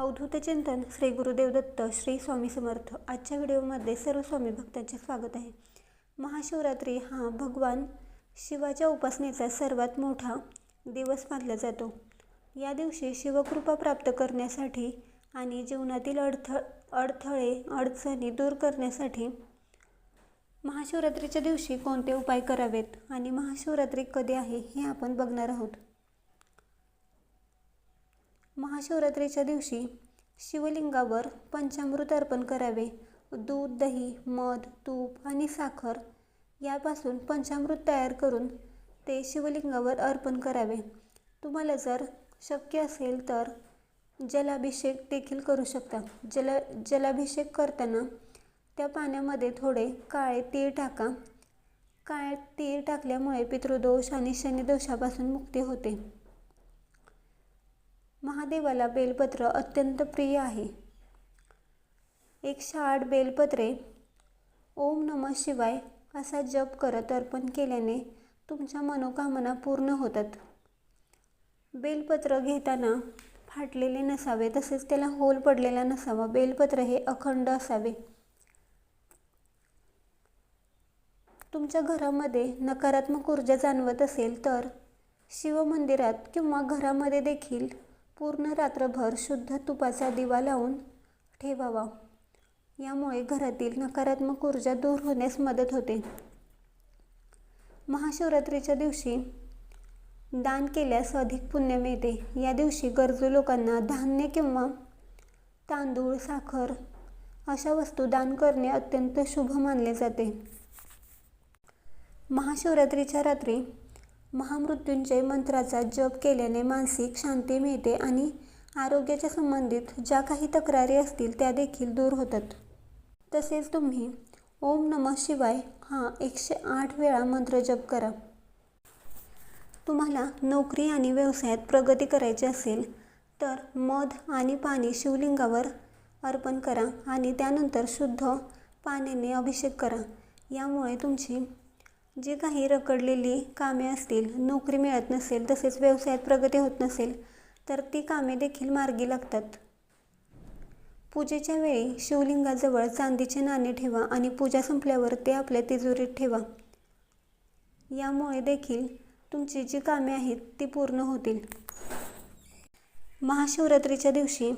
अवधूत चिंतन श्री गुरुदेव दत्त श्री स्वामी समर्थ. आजच्या व्हिडिओमध्ये सर्व स्वामी भक्तांचे स्वागत आहे. महाशिवरात्री हा भगवान शिवाच्या उपासनेचा सर्वात मोठा दिवस मानला जातो. या दिवशी शिवकृपा प्राप्त करण्यासाठी आणि जीवनातील अडथ अडथळे अडचणी दूर करण्यासाठी महाशिवरात्रीच्या दिवशी कोणते उपाय करावेत आणि महाशिवरात्री कधी आहे हे आपण बघणार आहोत. महाशिवरात्रीच्या दिवशी शिवलिंगावर पंचामृत अर्पण करावे. दूध दही मध तूप आणि साखर यापासून पंचामृत तयार करून ते शिवलिंगावर अर्पण करावे. तुम्हाला जर शक्य असेल तर जलाभिषेक देखील करू शकता. जल जलाभिषेक करताना त्या पाण्यामध्ये थोडे काळे तीळ टाका. काळे तीळ टाकल्यामुळे पितृदोष आणि शनिदोषापासून मुक्ती होते. महादेवाला बेलपत्र अत्यंत प्रिय आहे. एकशे आठ बेलपत्रे ओम नम शिवाय असा जप करत अर्पण केल्याने तुमच्या मनोकामना पूर्ण होतात. बेलपत्र घेताना फाटलेले नसावे तसेच त्याला होल पडलेला नसावा बेलपत्र हे अखंड असावे. तुमच्या घरामध्ये नकारात्मक ऊर्जा जाणवत असेल तर शिवमंदिरात किंवा घरामध्ये देखील पूर्ण रात्रभर शुद्ध तुपाचा दिवा लावून ठेवावा. यामुळे घरातील नकारात्मक ऊर्जा दूर होण्यास मदत होते. महाशिवरात्रीच्या दिवशी दान केल्यास अधिक पुण्य मिळते. या दिवशी गरजू लोकांना धान्य किंवा तांदूळ साखर अशा वस्तू दान करणे अत्यंत शुभ मानले जाते. महाशिवरात्रीच्या रात्री महामृत्युंजय मंत्राचा जप केल्याने मानसिक शांती मिळते आणि आरोग्याच्या संबंधित ज्या काही तक्रारी असतील त्या देखील दूर होतात. तसेच तुम्ही ओम नमः शिवाय हा एकशे आठ वेळा मंत्र जप करा. तुम्हाला नोकरी आणि व्यवसायात प्रगती करायची असेल तर मध आणि पाणी शिवलिंगावर अर्पण करा आणि त्यानंतर शुद्ध पाण्याने अभिषेक करा. यामुळे तुमची जे काही रखडलेली कामे असतील नोकरी मिळत नसेल तसेच व्यवसायात प्रगती होत नसेल तर ती कामे देखील मार्गी लागतात. पूजेच्या वेळी शिवलिंगाजवळ चांदीचे नाणे ठेवा आणि पूजा संपल्यावर ते आपल्या तिजोरीत ठेवा. यामुळे देखील तुमची जी कामे आहेत ती पूर्ण होतील. महाशिवरात्रीच्या दिवशी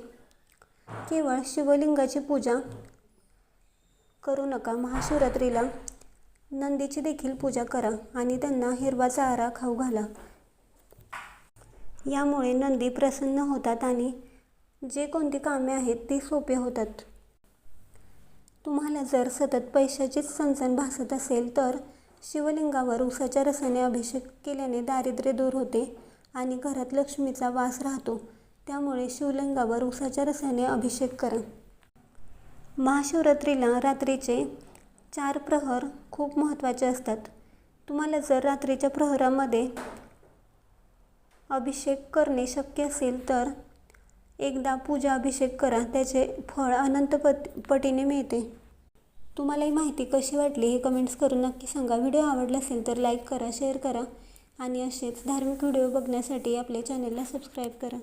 केवळ शिवलिंगाची पूजा करू नका. महाशिवरात्रीला नंदीची देखील पूजा करा आणि त्यांना हिरवा चारा खाऊ घाला. यामुळे नंदी प्रसन्न होतात आणि जे कोणती कामे आहेत ती सोपे होतात. तुम्हाला जर सतत पैशाचीच चणचण भासत असेल तर शिवलिंगावर उसाच्या रसाने अभिषेक केल्याने दारिद्र्य दूर होते आणि घरात लक्ष्मीचा वास राहतो. त्यामुळे शिवलिंगावर उसाच्या रसाने अभिषेक करा. महाशिवरात्रीला रात्रीचे चार प्रहर खूप महत्त्वाचे असतात. तुम्हाला जर रात्रीच्या प्रहरामध्ये अभिषेक करणे शक्य असेल तर एकदा पूजा अभिषेक करा त्याचे फळ अनंत पट पटीने मिळते. तुम्हाला ही माहिती कशी वाटली हे कमेंट्स करून नक्की सांगा. व्हिडिओ आवडला असेल तर लाईक करा शेअर करा आणि असेच धार्मिक व्हिडिओ बघण्यासाठी आपल्या चॅनलला सबस्क्राईब करा.